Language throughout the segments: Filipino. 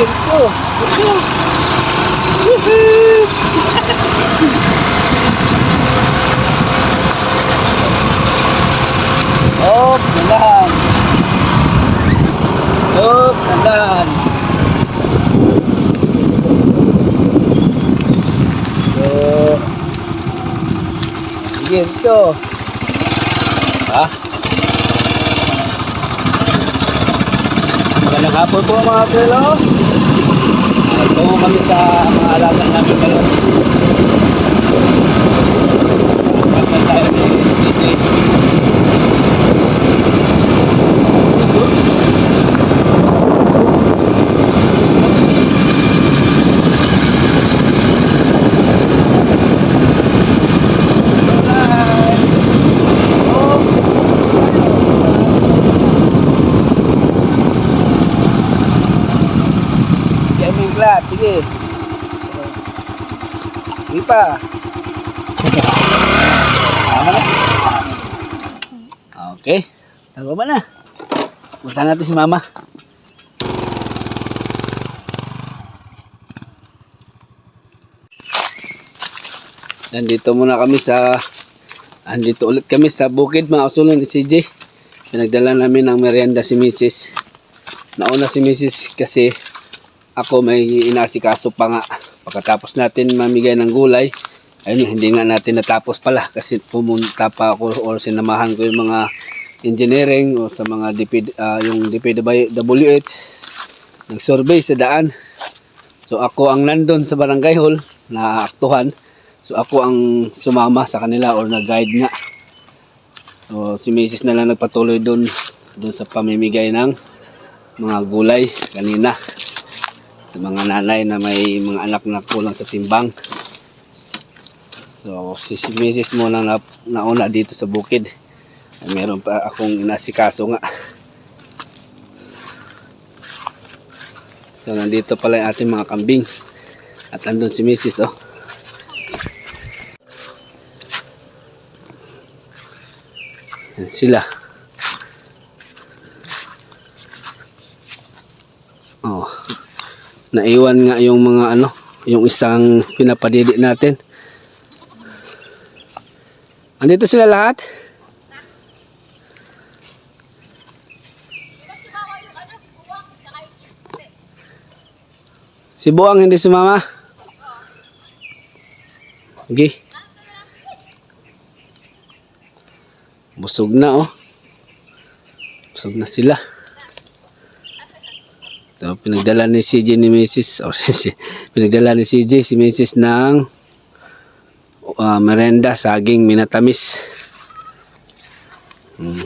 Ito. Ito. Oh, dahan. Oh, dahan. So, sige, ito. Ha? Magandang hapon po mga kilo. Po kami sa mga alaga namin ngayon. Pagkat tayo ni DJ. Yan yung glass, sige. Sige pa. Okay. Tama ba na? Punta natin si mama. Nandito muna kami sa andito ulit kami sa bukid mga usulong ni CJ. Pinagdala namin ng merienda si Mrs. Nauna si Mrs. kasi ako may inasikaso pa nga pagkatapos natin mamigay ng gulay ayun hindi nga natin natapos pala kasi pumunta pa ako or sinamahan ko yung mga engineering o sa mga DP, ah, yung DPWH nag-survey sa daan. So ako ang nandun sa barangay hall na aktuhan so ako ang sumama sa kanila or nag-guide nga. So si Mrs. na lang nagpatuloy doon doon sa pamimigay ng mga gulay kanina sa mga nanay na may mga anak na kulang sa timbang. So, si Mrs. muna na nauna dito sa bukid. Ay, meron pa akong inasikaso nga. So, nandito pala yung ating mga kambing. At andun si Mrs. Oh. Sila. Oh naiwan nga yung mga ano, yung isang pinapadidi natin. Andito sila lahat? Si Buang hindi sumama? Okay. Busog na oh. Busog na sila. Pinagdala ni CJ ni Mrs. O, si- pinagdala ni CJ si Mrs. ng uh, merenda, saging, minatamis. Hmm.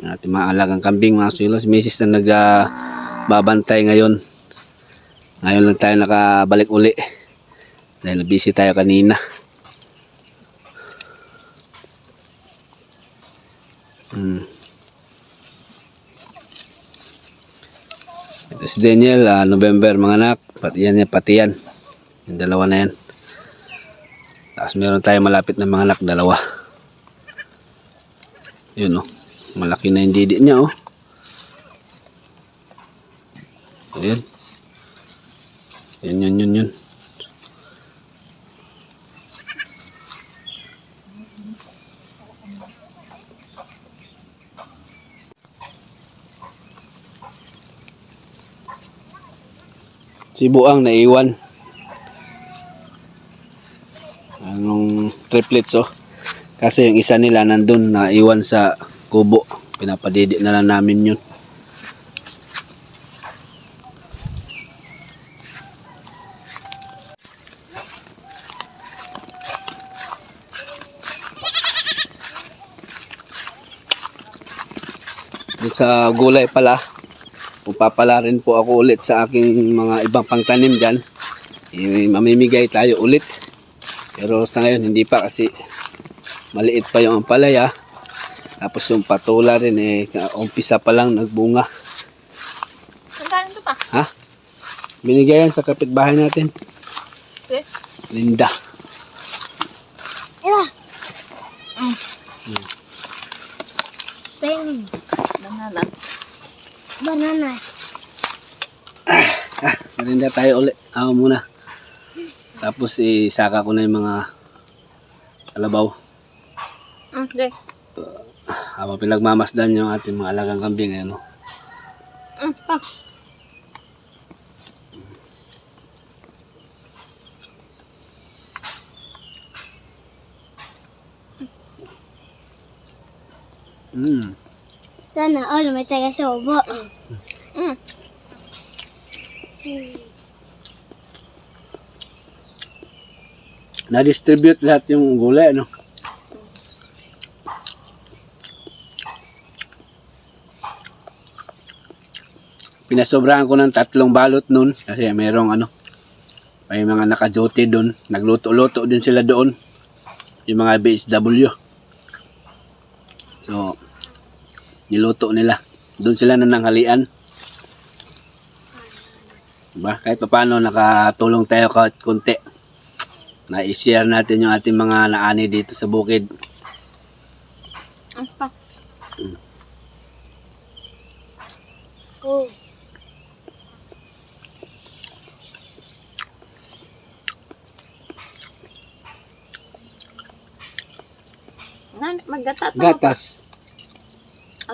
Ating mga kambing, mga sulo. Si Mrs. na nagbabantay ngayon. Ngayon lang tayo nakabalik uli. Dahil busy tayo kanina. Si Daniel, ah, November mga anak. Pati yan, pati yan. Yung dalawa na yan. Tapos meron tayo malapit na mga anak, dalawa. Yun oh. Malaki na yung didi niya oh. Ayan. Yan, yun, yun, yun. Si Buang naiwan. Anong triplets oh. Kasi yung isa nila nandun naiwan sa kubo. Pinapadidi na lang namin yun. Sa gulay pala, Pupapala rin po ako ulit sa aking mga ibang pangtanim dyan. Eh, mamimigay tayo ulit. Pero sa ngayon hindi pa kasi maliit pa yung ampalaya. Tapos yung patula rin eh, umpisa pa lang nagbunga. Saan to pa? Ha? Binigay yan sa kapitbahay natin. Eh? Linda. Ila. Mm. Peng. Banana. Banana. Ah, marinda tayo ulit. Ako muna. Tapos isaka ko na yung mga kalabaw. Mm, de. Habang pinagmamasdan yung ating mga alagang kambing. Ano. Mm, pa. Mm. Sana all may taga sa ubo. Mm. Na-distribute lahat yung gulay. Ano. Pinasobrahan ko ng tatlong balot nun kasi mayroong ano may mga naka-duty doon. Nagluto-luto din sila doon. Yung mga BSW. So, niluto nila. Doon sila nananghalian. Diba? Kahit pa paano nakatulong tayo kahit konti. Na i-share natin yung ating mga naani dito sa bukid. Mm, pa. Oh. Nan, maggatat na Gatas.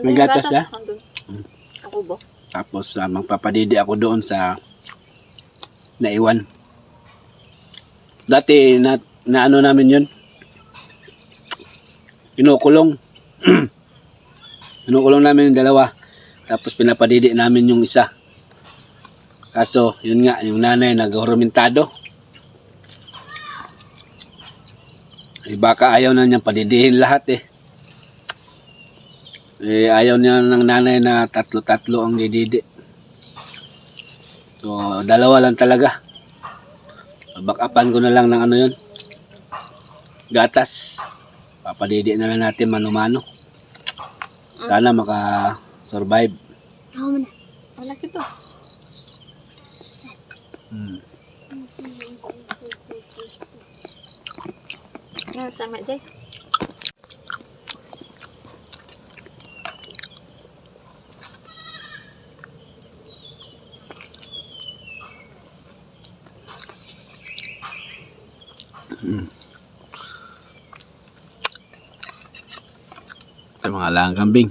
May gatas na? Andun. Mm. Ako bo. Tapos ah, magpapadidi ako doon sa naiwan. Dati na, na ano namin yun. Kinukulong. Kinukulong namin yung dalawa. Tapos pinapadidi namin yung isa. Kaso, yun nga, yung nanay nag-hurumintado. Eh, baka ayaw na niyang padidihin lahat eh. Eh, ayaw niya ng nanay na tatlo-tatlo ang dididi. So, dalawa lang talaga. Backupan ko na lang ng ano yun. Gatas. Papadidi na lang natin mano-mano. Sana maka-survive. Ako muna. Wala kito. Hmm. Yan, sama mga alagang kambing.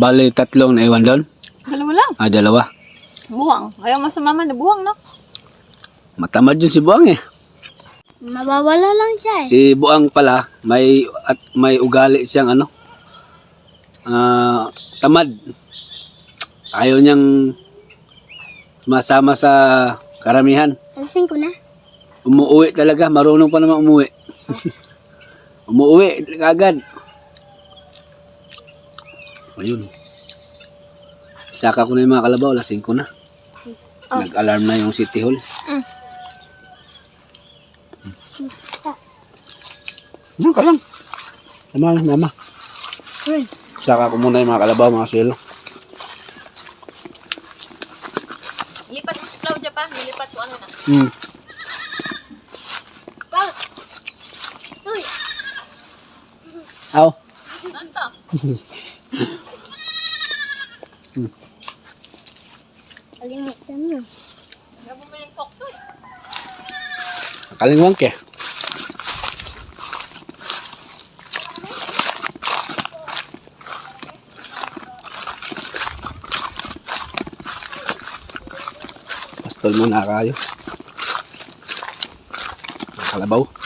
Bali, tatlong naiwan doon. Dalawa lang. Ah, dalawa. Buwang. Ayaw mo sa mama na buwang, no? Matamad yun si Buang eh. Mabawala lang siya eh. Si Buang pala, may at may ugali siyang ano. Ah, tamad. Ayaw niyang masama sa karamihan. Alisin ko na. Umuwi talaga, marunong pa naman umuwi. umuwi kagad. Ayun. Saka ko na yung mga kalabaw, lasing ko na. Oh. Nag-alarm na yung City Hall. Mm. Ano ka lang? Tama lang, mama. Uy. Saka ko muna yung mga kalabaw, mga silo. Lipat mo si Claudia pa. Nilipat ko ano na. Hmm. Pa! Uy! Aw. Nanta. Kalimutan mo. Ayaw bumili ng tok to. Kalingwang ke. Pastol muna kayo. Ang Kalabaw.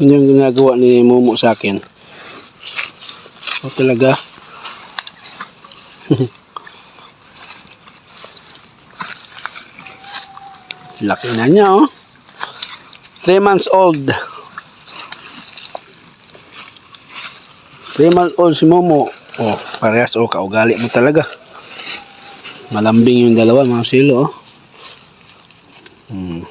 Yun yung ginagawa ni Momo sa akin. O talaga. Laki na niya oh. 3 months old. 3 months old si Momo. Oh, parehas oh, kaugali mo talaga. Malambing yung dalawa mga silo oh. Hmm.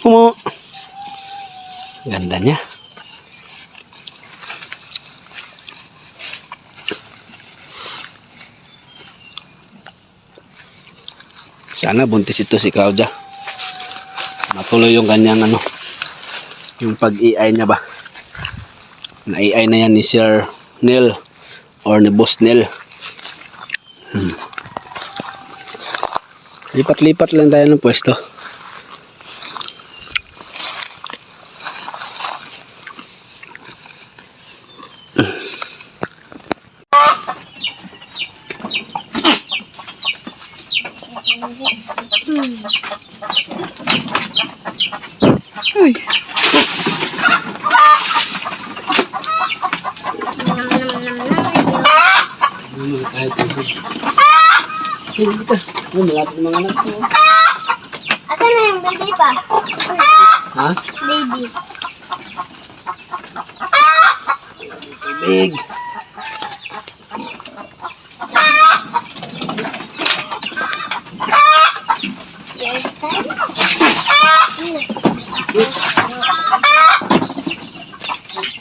Momo. Ganda niya. Sana buntis ito si Claudia. Matuloy yung kanyang ano, yung pag-AI niya ba. Na-AI na yan ni Sir Neil or ni Boss Neil. Hmm. Lipat-lipat lang tayo ng pwesto. Uy. Oh, malapit ng mga anak ko. Asan na yung baby pa? Ha? Baby. Big. Yes, sir.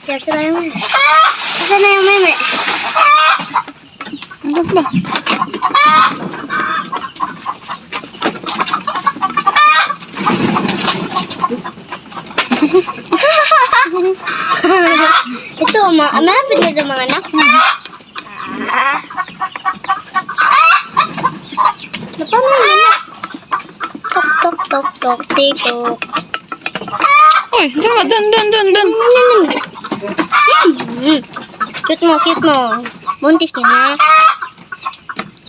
Kasi na yung Asan na yung meme? Ano ba? Ito, ma malapit na ito mga anak. Ah. Na, paano yung anak? Tok, tok, titok. Uy, dun, dun, dun, dun, dun. Cute mo, cute mo. Buntis ka na.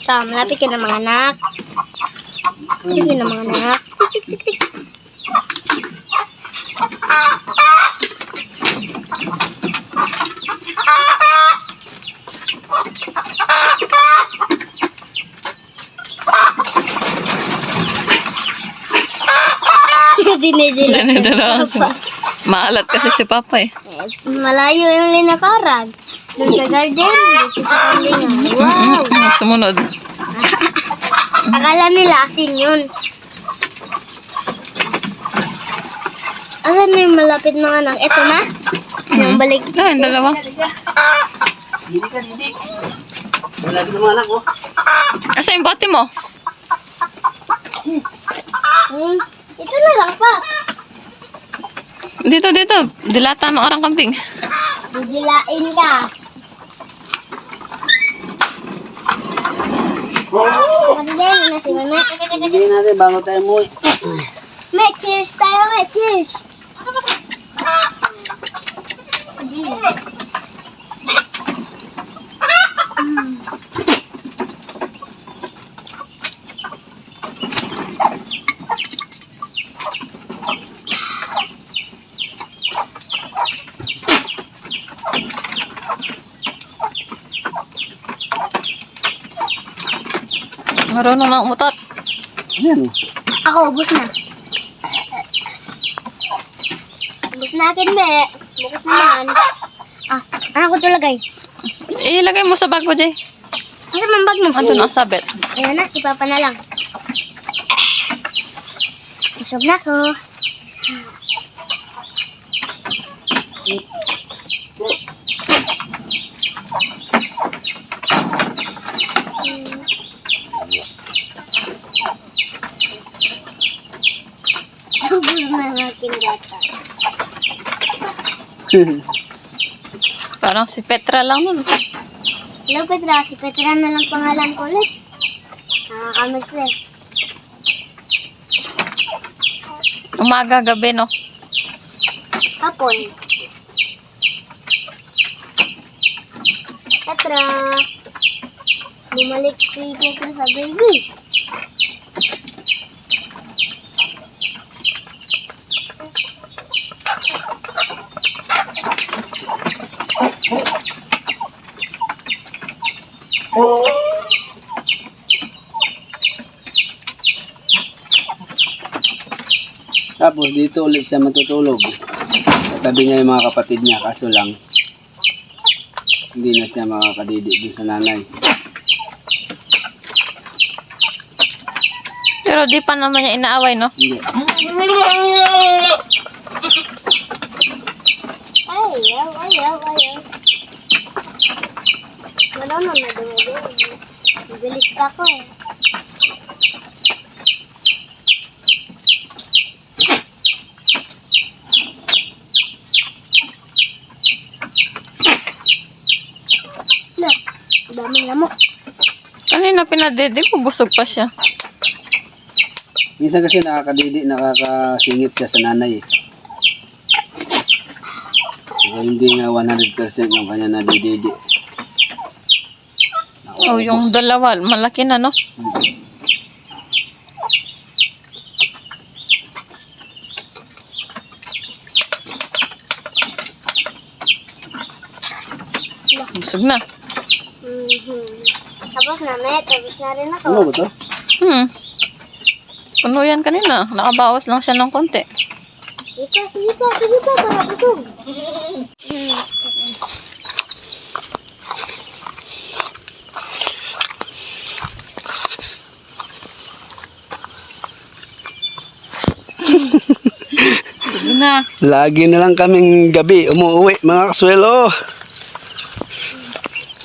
Ito, malapit ka na mga anak. Malapit ka na mga anak. Dinidila. Dinidila kasi. Maalat kasi si Papa eh. Malayo yung linakaran. Doon sa garden, dito sa kambingan. Wow! Sumunod. Akala nila asin yun. Asan na yung malapit ng anak? Ito na? Yung balik. Ah, yung dalawa. Hindi ka, hindi. Malapit ng anak ko. Asa yung bote mo? Hmm. Ito na lang pa. Dito, dito. Dilata ng arang kambing. Didilain ka. Ano din? Na si Meme? Hindi natin bago tayo mo. Me, cheers tayo, me. Cheers. Marunong na umutot. Yan. Ako, ubus na. Ubus natin, be. Bukas naman. Ah, ano ko ito lagay? Ilagay mo sa bag ko, Jay. Ano man bag mo? Ando na sabit. Ayan na, ipapa na lang. Busog na ko. Ubus na ang aking gata. Parang si Petra lang nun. Hello, Petra. Si Petra na lang pangalan ko ulit. Nakakamiss na eh. Umaga, gabi, no? Hapon. Petra. Bumalik si Petra sa baby. Tapos dito ulit siya matutulog. Tabi niya yung mga kapatid niya, kaso lang hindi na siya makakadidi dun sa nanay. Pero di pa naman niya inaaway, no? Hindi. naman, madumi-dumi. Magalit pa ko eh. Look, daming lamok. Kanina pinadede ko, busog pa siya. Minsan kasi nakakadidi, nakakasingit siya sa nanay eh. Hindi nga 100% ng kanya nadididi. Oh, yung dalawa, malaki na, no? Busog na. Mhm. Tapos na, met. Tapos na rin ako. Ano ba to? Hmm. Puno yan kanina. Nakabawas lang siya ng konti. Ika, sige pa, sige pa, para busog. na. Lagi na lang kaming gabi umuwi mga kaswelo.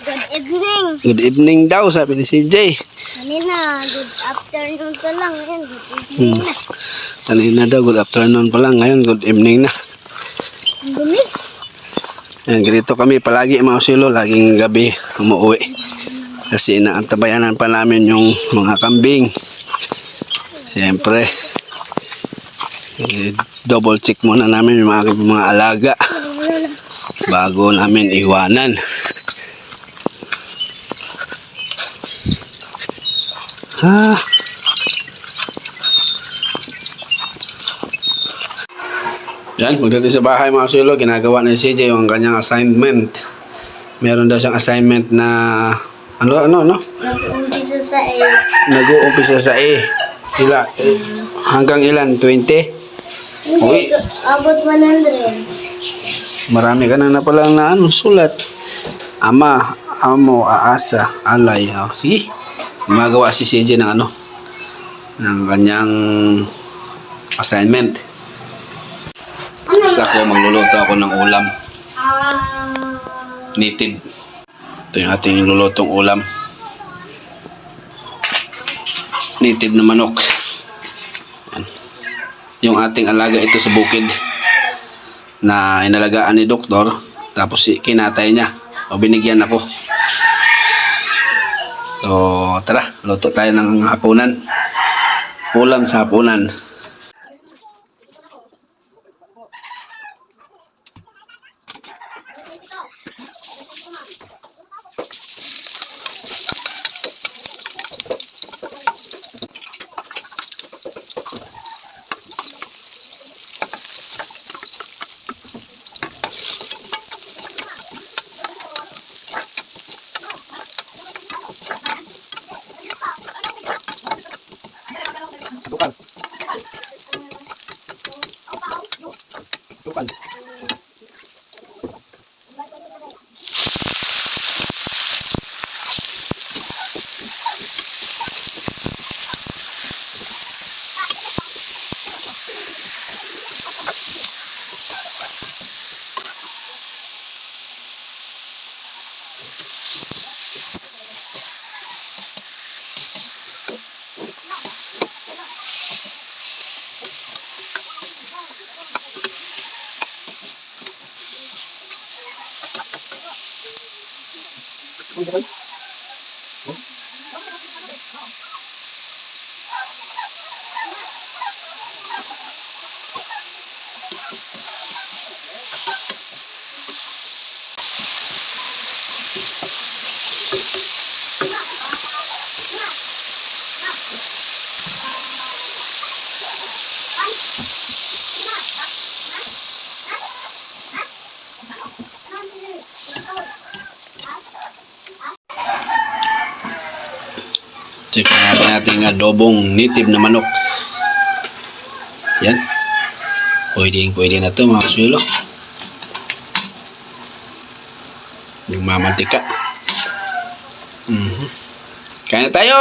Good evening. Good evening daw sabi ni CJ. Kanina, good afternoon pa lang. Ngayon, good evening na. Kanina daw good afternoon pa lang ngayon good evening na. Dumi. Yan, ganito kami palagi mga kaswelo, laging gabi umuwi. Kasi inaantabayanan pa namin yung mga kambing. Siyempre, double check muna namin yung mga, mga alaga bago namin iwanan. Ah. Yan, pagdating sa bahay mga sulo, ginagawa ni CJ yung kanyang assignment. Meron daw siyang assignment na ano ano ano Nag-umpisa sa A. nag-uumpisa sa A. Ila, hanggang ilan? 20? Okay. abot 100. Marami ka na na pala na ano, sulat. Ama, amo, aasa, alay. Oh, sige. Gumagawa si CJ ng ano, ng kanyang assignment. Sa ako, magluluto ako ng ulam. Ah, Native. Ito yung ating lulutong ulam. Native na manok. Yung ating alaga ito sa bukid na inalagaan ni doktor tapos kinatay niya o binigyan ako. So, tara, luto tayo ng hapunan. Ulam sa hapunan. Check ating adobong native na manok. Yan. Pwede, pwede na to mga kasuelo. Yung mamantika. Mhm. Kain na tayo!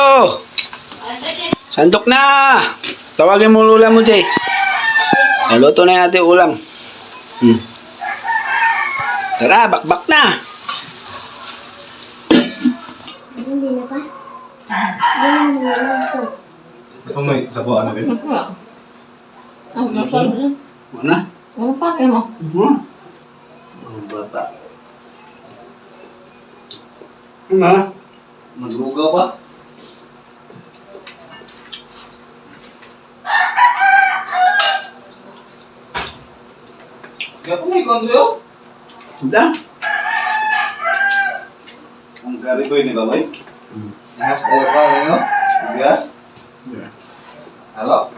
Sandok na! Tawagin mo ulam mo, Jay. Naluto na yung ulam. Hmm. Tara, bakbak na! Ito may. Oh, masarap yan. Ano? Ano pa kayo mo? Ang bata. Ano? Maglugaw ba? Kaya po may kondo yun. Hindi. Ang gari ko yun, di ba. Nahas tayo pa, ano? Bigas? Halo?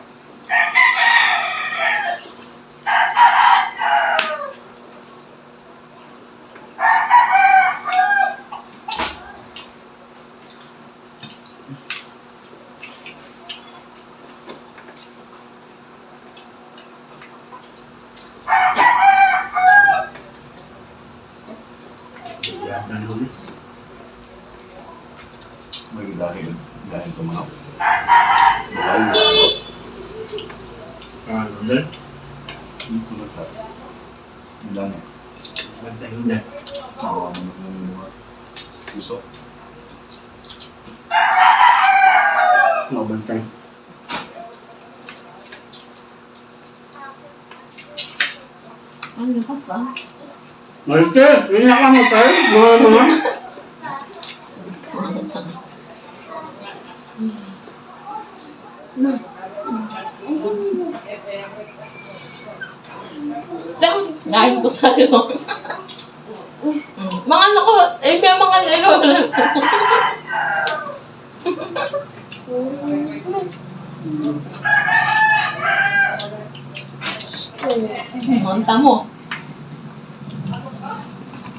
May dahil, dahil tumanap. Dahil, Ano din? dito na sa. Ang dami. Bantay mo na. Tawa mo ng mga puso. Mabantay. Ano ka ba? Marites, hindi ka mo tayo. Mga naman. Dahil ko tayo. Mm. Mga ano ko, eh, kaya mga ano. Manta mo.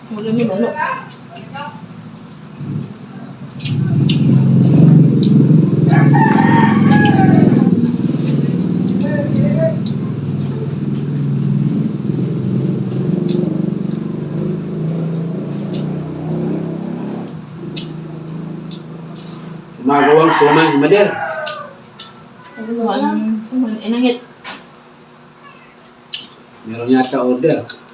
Wala ni ano. Gumagawang suman si Mader. Wala. Inangit. Meron yata order. Mm.